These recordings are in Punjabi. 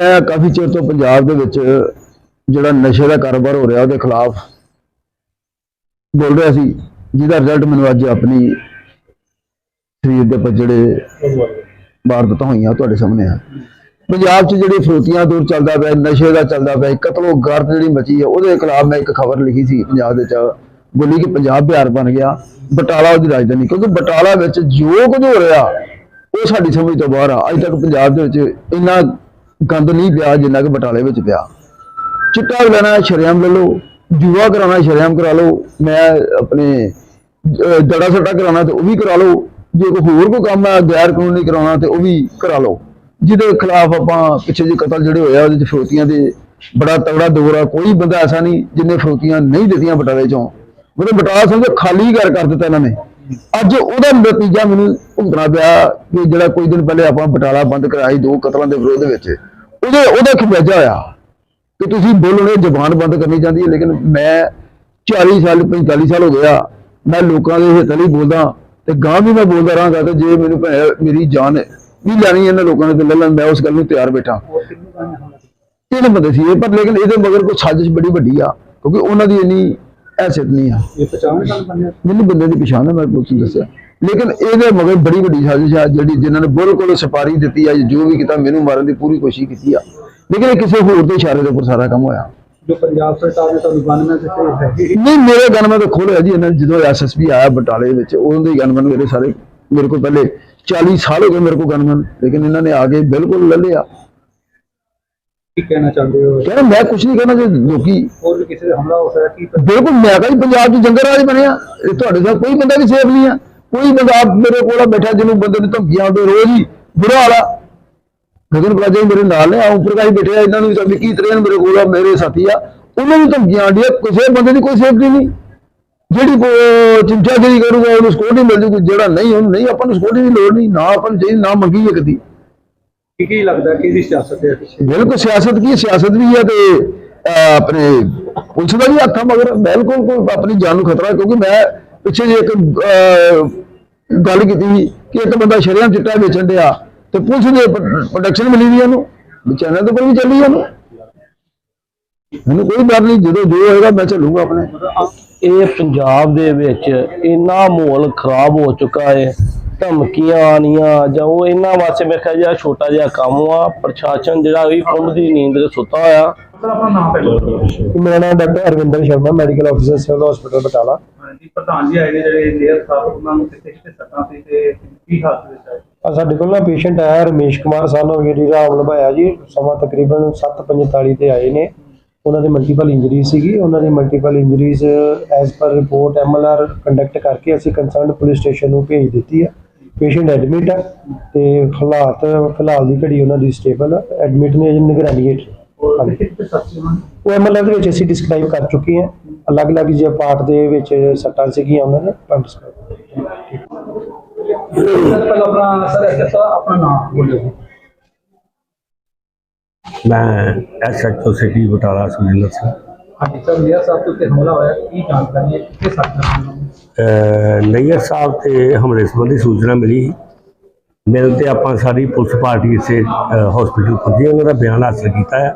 ਮੈਂ ਕਾਫੀ ਚਿਰ ਤੋਂ ਪੰਜਾਬ ਦੇ ਵਿੱਚ ਜਿਹੜਾ ਨਸ਼ੇ ਦਾ ਕਾਰੋਬਾਰ ਹੋ ਰਿਹਾ ਉਹਦੇ ਖਿਲਾਫ ਬੋਲ ਰਿਹਾ ਸੀ, ਜਿਹਦਾ ਰਿਜ਼ਲਟ ਮੈਨੂੰ ਅੱਜ ਆਪਣੀ ਸਰੀਰ ਦੇ ਉੱਪਰ ਜਿਹੜੇ ਵਾਰਦਾਤਾਂ ਹੋਈਆਂ ਤੁਹਾਡੇ ਸਾਹਮਣੇ ਆ। ਪੰਜਾਬ 'ਚ ਜਿਹੜੀ ਫਰੋਤੀਆਂ ਦੌਰ ਚੱਲਦਾ ਪਿਆ, ਨਸ਼ੇ ਦਾ ਚੱਲਦਾ ਪਿਆ ਕਤਲੋ ਗਰਦ ਜਿਹੜੀ ਮਚੀ ਹੈ ਉਹਦੇ ਖਿਲਾਫ ਮੈਂ ਇੱਕ ਖਬਰ ਲਿਖੀ ਸੀ ਪੰਜਾਬ ਦੇ ਚ ਬੋਲੀ ਕਿ ਪੰਜਾਬ ਬਿਹਾਰ ਬਣ ਗਿਆ, ਬਟਾਲਾ ਉਹਦੀ ਰਾਜਧਾਨੀ, ਕਿਉਂਕਿ ਬਟਾਲਾ ਵਿੱਚ ਜੋ ਕੁਝ ਹੋ ਰਿਹਾ, ਉਹ ਸਾਡੀ ਸਮਝ ਤੋਂ ਬਾਹਰ ਆ। ਅੱਜ ਤੱਕ ਪੰਜਾਬ ਦੇ ਵਿੱਚ ਇੰਨਾ ਗੰਦ ਨਹੀਂ ਪਿਆ ਜਿੰਨਾ ਕਿ ਬਟਾਲੇ ਵਿੱਚ ਪਿਆ। ਚਿੱਟਾ ਲੈਣਾ ਸ਼ਰੇਆਮ ਲੈ ਲਓ ਜੂਆ ਕਰਾਉਣਾ ਸ਼ਰੇਆਮ ਕਰਾ ਲਓ ਮੈਂ ਆਪਣੇ ਅਹ, ਸੱਟਾ ਕਰਾਉਣਾ ਤੇ ਉਹ ਵੀ ਕਰਾ ਲਓ। ਜੇ ਕੋਈ ਹੋਰ ਕੋਈ ਕੰਮ ਹੈ ਗੈਰ ਕਾਨੂੰਨੀ ਕਰਾਉਣਾ ਤੇ ਉਹ ਵੀ ਕਰਾ ਲਓ। ਜਿਹਦੇ ਖਿਲਾਫ ਆਪਾਂ ਪਿੱਛੇ ਜੇ ਕਤਲ ਜਿਹੜੇ ਹੋਇਆ ਉਹਦੇ ਚ ਫਰੋਤੀਆਂ ਦੇ ਬੜਾ ਤਗੜਾ ਦੌਰ ਆ ਕੋਈ ਬੰਦਾ ਐਸਾ ਨਹੀਂ ਜਿੰਨੇ ਫਰੋਤੀਆਂ ਨਹੀਂ ਦਿੱਤੀਆਂ ਬਟਾਲੇ ਚੋਂ। ਮਤਲਬ ਬਟਾਲਾ ਸਮਝੋ ਖਾਲੀ ਕਰ ਕਰ ਦਿੱਤਾ ਇਹਨਾਂ ਨੇ। ਅੱਜ ਉਹਦਾ ਨਤੀਜਾ ਮੈਨੂੰ ਭੁਗਤਣਾ ਪਿਆ ਕਿ ਜਿਹੜਾ ਕੁਝ ਦਿਨ ਪਹਿਲੇ ਆਪਾਂ ਬਟਾਲਾ ਬੰਦ ਕਰਾਈ ਦੋ ਕਤਲਾਂ ਦੇ ਵਿਰੋਧ ਵਿੱਚ। ਉਹਦੇ ਉਹਦਾ ਖਿਆਜਾ ਹੋਇਆ ਕਿ ਤੁਸੀਂ ਬੋਲਣੇ ਜ਼ਬਾਨ ਬੰਦ ਕਰਨੀ ਚਾਹੁੰਦੀ ਹੈ ਲੇਕਿਨ ਮੈਂ 40 ਸਾਲ 45 ਸਾਲ ਹੋ ਗਿਆ ਮੈਂ ਲੋਕਾਂ ਦੇ ਹਿੱਤ ਲਈ ਬੋਲਦਾ ਤੇ ਗਾਂ ਵੀ ਮੈਂ ਬੋਲਦਾ ਰਹਾਂਗਾ ਤੇ ਜੇ ਮੈਨੂੰ ਮੇਰੀ ਜਾਨ ਵੀ ਲੈਣੀ ਇਹਨਾਂ ਲੋਕਾਂ ਨੇ ਤੇ ਲੈ ਲੈਣ ਮੈਂ ਉਸ ਗੱਲ ਨੂੰ ਤਿਆਰ ਬੈਠਾ। ਤਿੰਨ ਬੰਦੇ ਸੀ ਪਰ ਲੇਕਿਨ ਇਹਦੇ ਮਗਰ ਕੋਈ ਸਾਜ਼ਿਸ਼ ਬੜੀ ਵੱਡੀ ਆ ਕਿਉਂਕਿ ਉਹਨਾਂ ਦੀ ਇੰਨੀ ਹੈਸੀਅਤ ਨਹੀਂ ਆ। ਇਹ ਪਛਾਣ ਮੈਨੂੰ ਬੰਦੇ ਦੀ ਪਛਾਣ ਹੈ ਮੈਂ ਨੂੰ ਦੱਸਿਆ। ਲੇਕਿਨ ਇਹਦੇ ਮਗਰ ਬੜੀ ਵੱਡੀ ਸਾਜ਼ਿਸ਼ ਆ ਜਿਹੜੀ ਜਿਨ੍ਹਾਂ ਨੇ ਬਿਲਕੁਲ ਸਪਾਰੀ ਦਿੱਤੀ ਆ ਜੋ ਵੀ ਕੀਤਾ ਮੈਨੂੰ ਮਾਰਨ ਦੀ ਪੂਰੀ ਕੋਸ਼ਿਸ਼ ਕੀਤੀ ਆ। ਲੇਕਿਨ ਇਹ ਕਿਸੇ ਹੋਰ ਦੇ ਇਸ਼ਾਰੇ ਦੇ ਉੱਪਰ ਸਾਰਾ ਕੰਮ ਹੋਇਆ। ਜੋ ਪੰਜਾਬ ਸਰਕਾਰ ਨੇ ਤੁਹਾਨੂੰ ਗਨਮੈਨ ਦਿੱਤੇ ਨਹੀਂ। ਮੇਰੇ ਗਨਮੈਨ ਤਾਂ ਖੋਲਿਆ ਜੀ ਇਹਨਾਂ ਨੇ ਜਦੋਂ ਐਸਐਸਪੀ ਆਇਆ ਬਟਾਲੇ ਵਿੱਚ ਉਦੋਂ ਦੇ ਗਨਮੈਨ ਮੇਰੇ ਸਾਰੇ ਮੇਰੇ ਕੋਲ ਪਹਿਲੇ 40 ਸਾਲ ਹੋ ਗਏ ਮੇਰੇ ਕੋਲ ਗਨਮੈਨ ਲੇਕਿਨ ਇਹਨਾਂ ਨੇ ਆ ਕੇ ਬਿਲਕੁਲ ਲੈ ਲਿਆ ਕੀ ਕਹਿਣਾ ਚਾਹੁੰਦੇ ਹੋ? ਕਹਿੰਦਾ ਮੈਂ ਕੁਝ ਨਹੀਂ ਕਹਿਣਾ ਜੇ ਲੋਕੀ ਹੋਰ ਵੀ ਕਿਸੇ ਦੇ ਹਮਲਾ ਹੋ ਸਕਦਾ ਕੀ ਬਿਲਕੁਲ ਮੈਂ ਕਹਿੰਦਾ ਪੰਜਾਬ 'ਚ ਜੰਗਲ ਰਾਜ ਬਣਿਆ ਇਹ ਤੁਹਾਡੇ ਸਾਹ ਕੋਈ ਬੰਦਾ ਵੀ ਸੇਫ ਨਹੀਂ ਆ। ਕੋਈ ਬੰਦਾ ਮੇਰੇ ਕੋਲ ਬੈਠਾ ਜਿਹਨੂੰ ਬੰਦੇ ਨੂੰ ਧਮਕੀਆਂ ਆਉਂਦੇ ਰੋਜ਼ ਹੀ ਬੁਰਾ ਹਾਲ ਗਗਨ ਬਰਾਜੇ ਮੇਰੇ ਨਾਲ ਨੇ ਆ ਉੱਪਰ ਕਾਈ ਬੈਠੇ ਆ ਇਹਨਾਂ ਨੂੰ ਤਾਂ ਵਿੱਕੀ ਤਰੇਨ ਮੇਰੇ ਕੋਲ ਆ ਮੇਰੇ ਸਾਥੀ ਆ। ਉਹਨਾਂ ਨੂੰ ਧਮਕੀਆਂ ਆਉਂਦੀਆਂ ਕਿਸੇ ਬੰਦੇ ਦੀ ਕੋਈ ਸੇਫਟੀ ਨਹੀਂ। ਜਿਹੜੀ ਕੋ- ਚਿੰਚਾਗਿਰੀ ਕਰੂਗਾ ਉਹਨੂੰ ਸਕਿਉਰਟੀ ਮਿਲ ਜੂਗੀ ਜਿਹੜਾ ਨਹੀਂ ਉਹਨੂੰ ਨਹੀਂ ਆਪਾਂ ਨੂੰ ਸਕਿਉਰਟੀ ਦੀ ਲੋੜ ਨਹੀਂ ਨਾ ਆਪਾਂ ਨੂੰ ਚਾਹੀਦੀ ਨਾ ਮੰਗੀ ਹੈ ਕਦੀ ਕੀ ਕੀ ਲੱਗਦਾ ਕਿ ਇਹਦੀ ਸਿਆਸਤ ਹੈ? ਬਿਲਕੁਲ ਸਿਆਸਤ ਕੀ? ਸਿਆਸਤ ਵੀ ਹੈ ਤੇ ਆਪਣੇ ਪੁਲਿਸ ਦਾ ਵੀ ਹੱਥ ਮਗਰ ਬਿਲਕੁਲ ਕੋਈ ਆਪਣੀ ਜਾਨ ਨੂੰ ਖਤਰਾ ਕਿਉਂਕਿ ਮੈਂ ਪਿੱਛੇ ਜੇ ਇੱਕ ਗੱਲ ਕੀਤੀ ਕਿ ਇੱਕ ਬੰਦਾ ਸ਼ਰੇਆਮ ਚਿੱਟਾ ਵੇਚਣ ਡਿਆ ਤੇ ਪੁਲਿਸ ਨੇ ਪ੍ਰੋਟੈਕਸ਼ਨ ਮਿਲੀ ਦੀ ਉਹਨੂੰ, ਵੀ ਚੈਨਲ ਕੋਈ ਵੀ ਚੱਲੀ ਉਹਨੂੰ। ਮੈਨੂੰ ਕੋਈ ਡਰ ਨਹੀਂ, ਜਦੋਂ ਜੋ ਹੋਏਗਾ ਮੈਂ ਚੱਲੂਗਾ ਆਪਣੇ। ਇਹ ਪੰਜਾਬ ਦੇ ਵਿੱਚ ਇੰਨਾ ਮਾਹੌਲ ਖਰਾਬ ਹੋ ਚੁੱਕਾ ਹੈ। ਧਮਕੀਆਂ ਆਣੀਆਂ ਜਾਂ ਉਹ ਇਹਨਾਂ ਵਾਸਤੇ ਮੈਂ ਕਿਹਾ ਜਿਹਾ ਛੋਟਾ ਜਿਹਾ ਕੰਮ ਆ ਪ੍ਰਸ਼ਾਸਨ ਜਿਹੜਾ ਵੀ ਕੁੰਭ ਦੀ ਨੀਂਦ ਤੇ ਸੁੱਤਾ ਹੋਇਆ। ਮੇਰਾ ਨਾਮ ਡਾਕਟਰ ਅਰਵਿੰਦਰ ਸ਼ਰਮਾ ਮੈਡੀਕਲ ਅਫਸਰ ਸਿਵਲ ਹਸਪੀਟਲ ਬਟਾਲਾ। ਜੀ ਪ੍ਰਧਾਨ ਜੀ ਆਏ ਨੇ ਜਿਹੜੇ ਲੇਅਰ ਸਾਹਿਬ ਉਹਨਾਂ ਨੂੰ ਸੱਟਾਂ ਸੀ ਤੇ ਕੀ ਹਾਲਤ ਵਿੱਚ ਆਏ? ਆ ਸਾਡੇ ਕੋਲ ਨਾ ਪੇਸ਼ੈਂਟ ਆਇਆ ਰਮੇਸ਼ ਕੁਮਾਰ ਸਾਨੂੰ ਵੀਰੀ ਰਾਮ ਲਭਾਇਆ ਜੀ ਸਮਾਂ ਤਕਰੀਬਨ 7:45 ਤੇ ਆਏ ਨੇ। ਉਹਨਾਂ ਦੇ ਮਲਟੀਪਲ ਇੰਜਰੀਜ਼ ਸੀਗੀ। ਉਹਨਾਂ ਦੀ multiple injuries as per report MLR conduct ਕਰਕੇ ਅਸੀਂ ਕੰਸਰਨਡ ਪੁਲਿਸ ਸਟੇਸ਼ਨ ਨੂੰ ਭੇਜ ਦਿੱਤੀ ਹੈ ਪੇਸ਼ੈਂਟ ਐਡਮਿਟ ਹੈ ਤੇ ਹਾਲਾਤ ਫਿਲਹਾਲ ਦੀ ਘੜੀ ਉਹਨਾਂ ਦੀ ਸਟੇਬਲ ਐਡਮਿਟ ਨੇ ਅਜੇ ਨਿਗਰਾਨੀ ਹੇਠ। ਉਹ ਐਮਐਲਆਰ ਦੇ ਵਿੱਚ ਅਸੀਂ ਡਿਸਕ੍ਰਾਈਬ ਕਰ ਚੁੱਕੇ ਹਾਂ। ਅਲੱਗ-ਅਲੱਗ ਜੇ ਪਾਰਟ ਦੇ ਵਿੱਚ ਸੱਟਾਂ ਸੀਗੀਆਂ ਉਹਨਾਂ ਨੇ ਡਿਸਕ੍ਰਾਈਬ ਸਰ ਪਹਿਲਾਂ ਆਪਣਾ ਸਰ ਐਸਐਸ ਆਪਣਾ ਨਾਮ ਬੋਲਿਓ ਮੈਂ ਐਸਐਚਓ ਸਿਟੀ ਬਟਾਲਾ ਸੁਨੀਲ ਸਿੰਘ। ਹਾਂਜੀ ਸਰ ਸਾਹਿਬ ਦੇ ਉੱਤੇ ਹਮਲਾ ਹੋਇਆ ਕੀ ਜਾਣਕਾਰੀ ਹੈ? ਕਿੱਥੇ ਸੱਟ ਲੱਗੀ ਉਹਨਾਂ ਨੂੰ ਅਹ ਨਈਅਰ ਸਾਹਿਬ ਤੇ ਹਮਲੇ ਸੰਬੰਧੀ ਸੂਚਨਾ ਮਿਲੀ। ਮਿਲ ਤੇ ਆਪਾਂ ਸਾਰੀ ਪੁਲਿਸ ਪਾਰਟੀ ਇਸੇ ਹਸਪੀਟਲ ਪੁੱਜੀ ਉਹਨਾਂ ਦਾ ਬਿਆਨ ਹਾਸਲ ਕੀਤਾ ਹੈ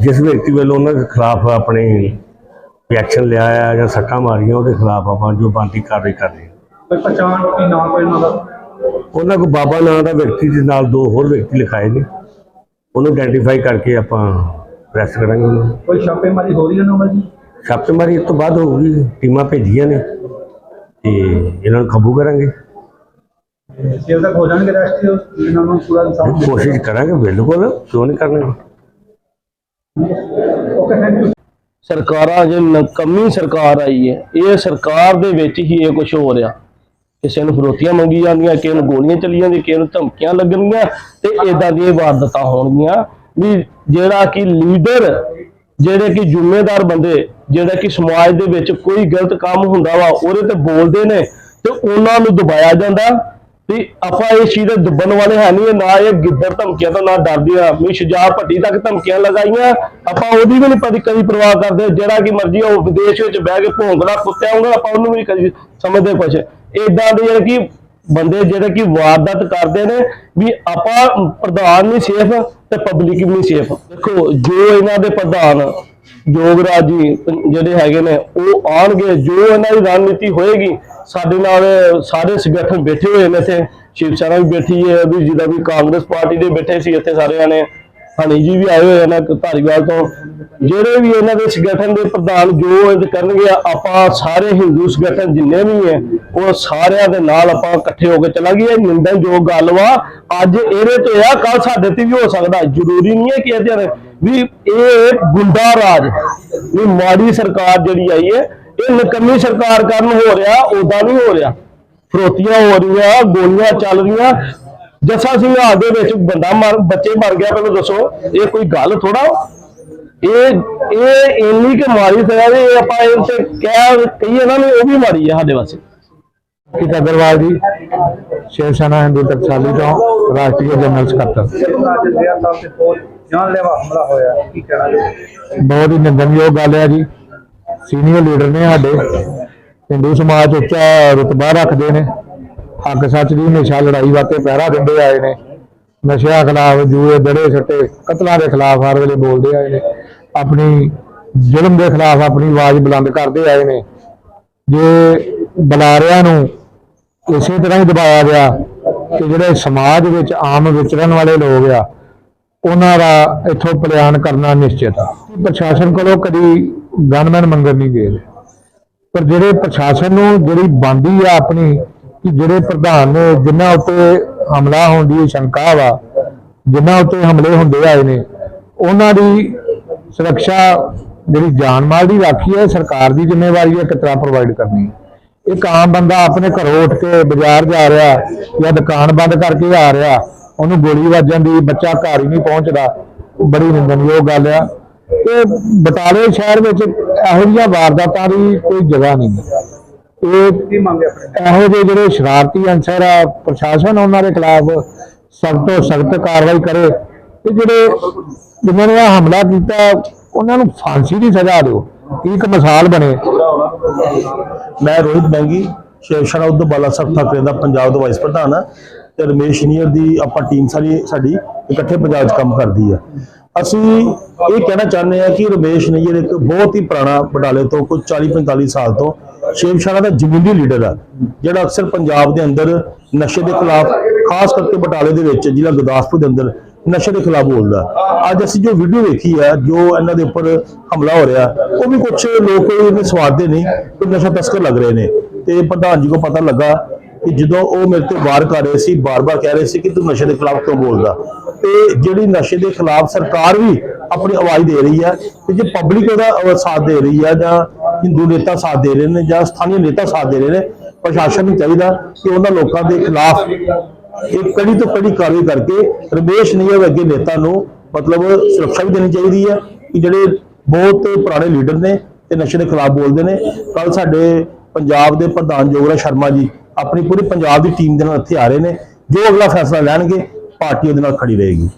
ਜਿਸ ਵਿਅਕਤੀ ਵੱਲੋਂ ਉਹਨਾਂ ਦੇ ਖਿਲਾਫ ਆਪਣੇ ਐਕਸ਼ਨ ਲਿਆ ਹੈ ਜਾਂ ਸੱਟਾਂ ਮਾਰੀਆਂ ਉਹਦੇ ਖਿਲਾਫ ਆਪਾਂ ਜੋ ਬੰਦੀ ਕਾਰਵਾਈ ਕਰ ਰਹੇ ਹਾਂ। ਕੋਈ ਪਛਾਣ ਕੀ ਨਾਮ ਕੋਈ ਉਹਨਾਂ ਦਾ? ਉਹਨਾਂ ਕੋ ਬਾਬਾ ਨਾਂ ਦਾ ਵਿਅਕਤੀ ਦੇ ਨਾਲ ਦੋ ਹੋਰ ਵਿਅਕਤੀ ਲਿਖਾਏ ਨੇ। ਉਹਨੂੰ ਆਇਡੈਂਟੀਫਾਈ ਕਰਕੇ ਆਪਾਂ ਅਰੈਸਟ ਕਰਾਂਗੇ ਉਹਨਾਂ। ਨੂੰ ਕੋਈ ਛਾਪੇਮਾਰੀ ਹੋ ਰਹੀ ਹੈ ਉਹਨਾਂ ਦੀ ਛਾਪੇਮਾਰੀ ਇਸ ਤੋਂ ਬਾਅਦ ਹੋਊਗੀ ਟੀਮਾਂ ਭੇਜੀਆਂ ਨੇ ਤੇ ਇਹਨਾਂ ਨੂੰ ਕਾਬੂ ਕਰਾਂਗੇ। ਸੇਵ ਤੱਕ ਹੋ ਜਾਣਗੇ ਰੈਸਟ ਇਹਨਾਂ ਨੂੰ ਪੂਰਾ ਇਨਸਾਫ ਕੋਸ਼ਿਸ਼ ਕਰਾਂਗੇ ਬਿਲਕੁਲ ਕਿਉਂ ਨਹੀਂ ਕਰਨਗੇ ਓਕੇ ਥੈਂਕ ਯੂ ਸਰਕਾਰਾਂ ਜੇ ਨਕਮੀ ਸਰਕਾਰ ਆਈ ਹੈ ਇਹ ਸਰਕਾਰ ਦੇ ਵਿੱਚ ਹੀ ਇਹ ਕੁਝ ਹੋ ਰਿਹਾ। ਕਿਸੇ ਨੂੰ ਫਰੋਤੀਆਂ ਮੰਗੀ ਜਾਂਦੀਆਂ ਕਿਸੇ ਨੂੰ ਗੋਲੀਆਂ ਚੱਲੀ ਜਾਂਦੀਆਂ ਕਿਸੇ ਨੂੰ ਧਮਕੀਆਂ ਲੱਗਣਗੀਆਂ ਤੇ ਇਦਾਂ ਦੀਆਂ ਵਾਰਦਾਤਾਂ ਹੋਣਗੀਆਂ। ਵੀ ਜਿਹੜਾ ਕਿ ਲੀਡਰ, ਜਿਹੜੇ ਕਿ ਜ਼ਿੰਮੇਦਾਰ ਬੰਦੇ, ਜਿਹੜਾ ਕਿ ਸਮਾਜ ਦੇ ਵਿੱਚ ਕੋਈ ਗਲਤ ਕੰਮ ਹੁੰਦਾ ਵਾ, ਉਹਦੇ ਤੇ ਬੋਲਦੇ ਨੇ ਤੇ ਉਹਨਾਂ ਨੂੰ ਦਬਾਇਆ ਜਾਂਦਾ ਤੇ ਆਪਾਂ ਇਹ ਚੀਜ਼ ਦੇ ਦੱਬਣ ਵਾਲੇ ਹੈ ਨਹੀਂ ਨਾ ਇਹ ਗਿੱਦੜ ਧਮਕੀਆਂ ਤੋਂ ਨਾ ਡਰਦੀ ਆ ਵੀ ਸ਼ੁਜਾ ਭੱਟੀ ਤੱਕ ਧਮਕੀਆਂ ਲਗਾਈਆਂ, ਆਪਾਂ ਉਹਦੀ ਵੀ ਨਹੀਂ ਕਦੀ ਕਦੀ ਪਰਵਾਹ ਕਰਦੇ, ਜਿਹੜਾ ਕਿ ਮਰਜ਼ੀ ਉਹ ਵਿਦੇਸ਼ ਵਿੱਚ ਬਹਿ ਕੇ ਭੌਂਕਦਾ, ਕੁੱਤਿਆਂ ਵਾਂਗੂ ਆਪਾਂ ਉਹਨੂੰ ਵੀ ਕਦੀ ਸਮਝਦੇ ਕੁਛ। ਇਦਾਂ ਦੇ ਜਿਹੜੇ ਕਿ ਬੰਦੇ ਜਿਹੜੇ ਕਿ ਵਾਰਦਾਤ ਕਰਦੇ ਨੇ ਵੀ ਆਪਾਂ ਪ੍ਰਧਾਨ ਨਹੀਂ ਸੇਫ ਤੇ ਪਬਲਿਕ ਵੀ ਨਹੀਂ ਸੇਫ ਦੇਖੋ, ਜੋ ਇਹਨਾਂ ਦੇ ਪ੍ਰਧਾਨ ਜੋਗਰਾਜ ਜੀ ਜਿਹੜੇ ਹੈਗੇ ਨੇ, ਉਹ ਆਣਗੇ ਜੋ ਇਹਨਾਂ ਦੀ ਰਣਨੀਤੀ ਹੋਏਗੀ, ਸਾਡੇ ਨਾਲ ਸਾਰੇ ਸੰਗਠਨ ਬੈਠੇ ਹੋਏ ਨੇ ਇੱਥੇ। ਸ਼ਿਵ ਸੈਨਾ ਵੀ ਬੈਠੀ ਹੈ ਵੀ ਜਿਹਦਾ ਵੀ ਕਾਂਗਰਸ ਪਾਰਟੀ ਦੇ ਬੈਠੇ ਸੀ ਇੱਥੇ ਸਾਰਿਆਂ ਨੇ। ਹਣੀ ਜੀ ਵੀ ਆਏ ਹੋਏ ਨੇ ਧਾਰੀਵਾਲ ਤੋਂ, ਜਿਹੜੇ ਵੀ ਇਹਨਾਂ ਦੇ ਸੰਗਠਨ ਦੇ ਪ੍ਰਧਾਨ ਜੋ ਇਹ ਕਰਨਗੇ, ਆਪਾਂ ਸਾਰੇ ਹਿੰਦੂ ਸੰਗਠਨ ਜਿੰਨੇ ਵੀ ਹੈ ਉਹ ਸਾਰਿਆਂ ਦੇ ਨਾਲ ਆਪਾਂ ਇਕੱਠੇ ਹੋ ਕੇ ਚੱਲਾਂਗੇ। ਇਹ ਨਿੰਦਨ ਜੋ ਗੱਲ ਵਾ, ਅੱਜ ਇਹਦੇ ਤੇ ਆ ਕੱਲ ਸਾਡੇ ਤੇ ਵੀ ਹੋ ਸਕਦਾ। ਜ਼ਰੂਰੀ ਨਹੀਂ ਹੈ ਕਿ ਇਹਦੇ ਵੀ ਇਹ ਗੁੰਡਾ ਰਾਜ, ਵੀ ਮਾੜੀ ਸਰਕਾਰ ਜਿਹੜੀ ਆਈ ਹੈ ਇਹ ਨਕਮੀ ਸਰਕਾਰ ਕਾਰਨ ਹੋ ਰਿਹਾ ਉਦਾਂ ਨਹੀਂ ਹੋ ਰਿਹਾ। ਫਰੋਤੀਆਂ ਹੋ ਰਹੀਆਂ, ਗੋਲੀਆਂ ਚੱਲ ਰਹੀਆਂ ਜੱਸਾ ਸਿੰਘ ਹਾਲ ਦੇ ਵਿੱਚ ਬੰਦਾ ਮਰ, ਬੱਚੇ ਮਰ ਗਿਆ, ਪਹਿਲਾਂ ਦੱਸੋ, ਇਹ ਕੋਈ ਗੱਲ ਥੋੜਾ ਇਹ ਇਹ ਇੰਨੀ ਕਿ ਮਾਰੀ ਸਜ਼ਾ ਵੀ ਆਪਾਂ ਇਹ ਤੇ ਕਹਿ, ਕਹੀਏ ਨਾ ਵੀ ਉਹ ਵੀ ਮਾਰੀ ਹੈ ਸਾਡੇ ਵਾਸਤੇ। ਅਮਿਤ ਅਗਰਵਾਲ ਜੀ ਸ਼ਿਵ ਸੈਨਾ ਹਿੰਦੂ ਟਕਸਾਲੀ ਤੋਂ ਰਾਸ਼ਟਰੀ ਜਨਰਲ ਸਕੱਤਰ ਬਹੁਤ ਜਾਨਲੇਵਾ ਹਮਲਾ ਹੋਇਆ ਕੀ ਕਹਿਣਾ ਬਹੁਤ ਹੀ ਨਿੰਦਣਯੋਗ ਗੱਲ ਹੈ ਜੀ। ਸੀਨੀਅਰ ਲੀਡਰ ਨੇ ਸਾਡੇ ਹਿੰਦੂ ਸਮਾਜ ਉੱਚਾ ਰੁਤਬਾ ਰੱਖਦੇ ਨੇ। ਹੱਕ ਸੱਚ ਦੀ ਹਮੇਸ਼ਾ ਲੜਾਈ ਵਾਸਤੇ ਪਹਿਰਾ ਦਿੰਦੇ ਆਏ ਨੇ। ਨਸ਼ਿਆਂ ਖਿਲਾਫ ਜੂਏ ਦੜੇ ਸੱਟੇ, ਕਤਲਾਂ ਦੇ ਖਿਲਾਫ ਹਰ ਵੇਲੇ ਬੋਲਦੇ ਆਏ ਨੇ। ਆਪਣੀ ਜ਼ੁਲਮ ਦੇ ਖਿਲਾਫ ਆਪਣੀ ਆਵਾਜ਼ ਬੁਲੰਦ ਕਰਦੇ ਆਏ ਨੇ। ਜੇ ਬੁਲਾਰਿਆਂ ਨੂੰ ਇਸੇ ਤਰ੍ਹਾਂ ਹੀ ਦਬਾਇਆ ਗਿਆ ਕਿ ਜਿਹੜੇ ਸਮਾਜ ਵਿੱਚ ਆਮ ਵਿਚਰਨ ਵਾਲੇ ਲੋਕ ਆ, ਉਹਨਾਂ ਦਾ ਇੱਥੋਂ ਪਲਾਨ ਕਰਨਾ ਨਿਸ਼ਚਿਤ ਆ। ਪ੍ਰਸ਼ਾਸਨ ਕੋਲੋਂ ਕਦੀ ਗਨਮੈਨ ਮੰਗਣ ਨਹੀਂ ਗਏ। ਪਰ ਜਿਹੜੇ ਪ੍ਰਸ਼ਾਸਨ ਨੂੰ ਜਿਹੜੀ ਬੰਦੀ ਆ ਆਪਣੀ ਕਿ ਜਿਹੜੇ ਪ੍ਰਧਾਨ ਨੇ, ਜਿਨ੍ਹਾਂ ਉੱਤੇ ਹਮਲਾ ਹੋਣ ਦੀ ਸ਼ੰਕਾ ਵਾ, ਜਿਨ੍ਹਾਂ ਉੱਤੇ ਹਮਲੇ ਹੁੰਦੇ ਆਏ ਨੇ, ਉਹਨਾਂ ਦੀ ਸੁਰੱਖਿਆ ਜਿਹੜੀ ਜਾਨ ਮਾਲ ਦੀ ਰਾਖੀ ਹੈ, ਸਰਕਾਰ ਦੀ ਜ਼ਿੰਮੇਵਾਰੀ ਹੈ ਕਿਤਰਾ ਪ੍ਰੋਵਾਈਡ ਕਰਨੀ ਹੈ। ਇੱਕ ਆਮ ਬੰਦਾ ਆਪਣੇ ਘਰੋਂ ਉੱਠ ਕੇ ਬਾਜ਼ਾਰ ਜਾ ਰਿਹਾ ਜਾਂ ਦੁਕਾਨ ਬੰਦ ਕਰਕੇ ਆ ਰਿਹਾ, ਉਹਨੂੰ ਗੋਲੀ ਵੱਜਣ ਦੀ ਬੱਚਾ ਘਰ ਹੀ ਨਹੀਂ ਪਹੁੰਚਦਾ ਬੜੀ ਨਿੰਦਣਯੋਗ ਗੱਲ ਆ ਤੇ ਬਟਾਲੇ ਸ਼ਹਿਰ ਵਿੱਚ ਇਹੋ ਜਿਹੀਆਂ ਵਾਰਦਾਤਾਂ ਦੀ ਕੋਈ ਜਗ੍ਹਾ ਨਹੀਂ ਇਹ ਕੀ ਮੰਗੇ ਆਪਣੇ ਇਹੋ ਜਿਹੇ ਜਿਹੜੇ ਸ਼ਰਾਰਤੀ ਅਨਸਰ ਆ ਪ੍ਰਸ਼ਾਸਨ ਉਹਨਾਂ ਦੇ ਖਿਲਾਫ ਸਖਤ ਤੋਂ ਸਖਤ ਕਾਰਵਾਈ ਕਰੇ ਤੇ ਜਿਹੜੇ ਜਿਨ੍ਹਾਂ ਨੇ ਇਹ ਹਮਲਾ ਕੀਤਾ ਉਹਨਾਂ ਨੂੰ ਫਾਂਸੀ ਦੀ ਸਜ਼ਾ ਦਿਓ। ਇੱਕ ਮਿਸਾਲ ਬਣੇ। ਮੈਂ ਰੋਹਿਤ ਬੈਂਗੀ ਸ਼ਿਵ ਸੈਨਾ ਉਦੋਂ ਬਾਲਾ ਸਾਹਿਬ ਠਾਕਰੇ ਦਾ ਪੰਜਾਬ ਦਾ ਵਾਈਸ ਪ੍ਰਧਾਨ ਆ ਤੇ ਰਮੇਸ਼ ਨੀਅਰ ਦੀ ਆਪਾਂ ਟੀਮ ਸਾਰੀ ਸਾਡੀ ਇਕੱਠੇ ਪੰਜਾਬ 'ਚ ਕੰਮ ਕਰਦੀ ਆ। ਅਸੀਂ ਇਹ ਕਹਿਣਾ ਚਾਹੁੰਦੇ ਆ ਕਿ ਰਮੇਸ਼ ਨਈਅਰ ਇੱਕ ਬਹੁਤ ਹੀ ਪੁਰਾਣਾ ਬਟਾਲੇ ਤੋਂ ਕੋਈ 40 45 ਸਾਲ ਤੋਂ ਸ਼ਿਵ ਦਾ ਜ਼ਮੀਨੀ ਲੀਡਰ ਆ, ਜਿਹੜਾ ਅਕਸਰ ਪੰਜਾਬ ਦੇ ਅੰਦਰ ਨਸ਼ੇ ਦੇ ਖਿਲਾਫ, ਖਾਸ ਕਰਕੇ ਬਟਾਲੇ ਦੇ ਵਿੱਚ, ਜ਼ਿਲ੍ਹਾ ਗੁਰਦਾਸਪੁਰ ਦੇ ਅੰਦਰ ਨਸ਼ੇ ਦੇ ਖਿਲਾਫ ਬੋਲਦਾ। ਅੱਜ ਅਸੀਂ ਜੋ ਵੀਡੀਓ ਵੇਖੀ ਆ, ਜੋ ਇਹਨਾਂ ਦੇ ਉੱਪਰ ਹਮਲਾ ਹੋ ਰਿਹਾ, ਉਹ ਵੀ ਕੁਝ ਲੋਕ ਇਹਦੇ ਸਵਾਰਦੇ ਨਹੀਂ, ਕੋਈ ਨਸ਼ਾ ਤਸਕਰ ਲੱਗ ਰਹੇ ਨੇ। ਤੇ ਪ੍ਰਧਾਨ ਜੀ ਕੋ ਪਤਾ ਲੱਗਾ ਕਿ ਜਦੋਂ ਉਹ ਮੇਰੇ ਤੇ ਵਾਰ ਕਰ ਰਹੇ ਸੀ, ਬਾਰ-ਬਾਰ ਕਹਿ ਰਹੇ ਸੀ ਕਿ ਤੂੰ ਨਸ਼ੇ ਦੇ ਖਿਲਾਫ ਕਿਉਂ ਬੋਲਦਾ? ਤੇ ਜਿਹੜੀ ਨਸ਼ੇ ਦੇ ਖਿਲਾਫ ਸਰਕਾਰ ਵੀ ਆਪਣੀ ਆਵਾਜ਼ ਦੇ ਰਹੀ ਹੈ ਤੇ ਜੇ ਪਬਲਿਕ ਉਹਦਾ ਸਾਥ ਦੇ ਰਹੀ ਹੈ ਜਾਂ ਹਿੰਦੂ ਨੇਤਾ ਸਾਥ ਦੇ ਰਹੇ ਨੇ ਜਾਂ ਸਥਾਨੀ ਨੇਤਾ ਸਾਥ ਦੇ ਰਹੇ ਨੇ, ਪ੍ਰਸ਼ਾਸਨ ਨੂੰ ਚਾਹੀਦਾ ਕਿ ਉਹਨਾਂ ਲੋਕਾਂ ਦੇ ਖਿਲਾਫ ਇਹ ਕੜੀ ਤੋਂ ਕੜੀ ਕਾਰਵਾਈ ਕਰਕੇ ਰਮੇਸ਼ ਨਈਅਰ ਅੱਗੇ ਨੇਤਾ ਨੂੰ ਮਤਲਬ ਸੁਰੱਖਿਆ ਵੀ ਦੇਣੀ ਚਾਹੀਦੀ ਹੈ ਕਿ ਜਿਹੜੇ ਬਹੁਤ ਪੁਰਾਣੇ ਲੀਡਰ ਨੇ ਤੇ ਨਸ਼ੇ ਦੇ ਖਿਲਾਫ ਬੋਲਦੇ ਨੇ। ਕੱਲ ਸਾਡੇ ਪੰਜਾਬ ਦੇ ਪ੍ਰਧਾਨ ਜੋਗਰਾ ਸ਼ਰਮਾ ਜੀ ਆਪਣੀ ਪੂਰੀ ਪੰਜਾਬ ਦੀ ਟੀਮ ਦੇ ਨਾਲ ਇੱਥੇ ਆ ਰਹੇ ਨੇ। ਜੋ ਅਗਲਾ ਫੈਸਲਾ ਲੈਣਗੇ, ਪਾਰਟੀ ਉਹਦੇ ਨਾਲ ਖੜੀ ਰਹੇਗੀ।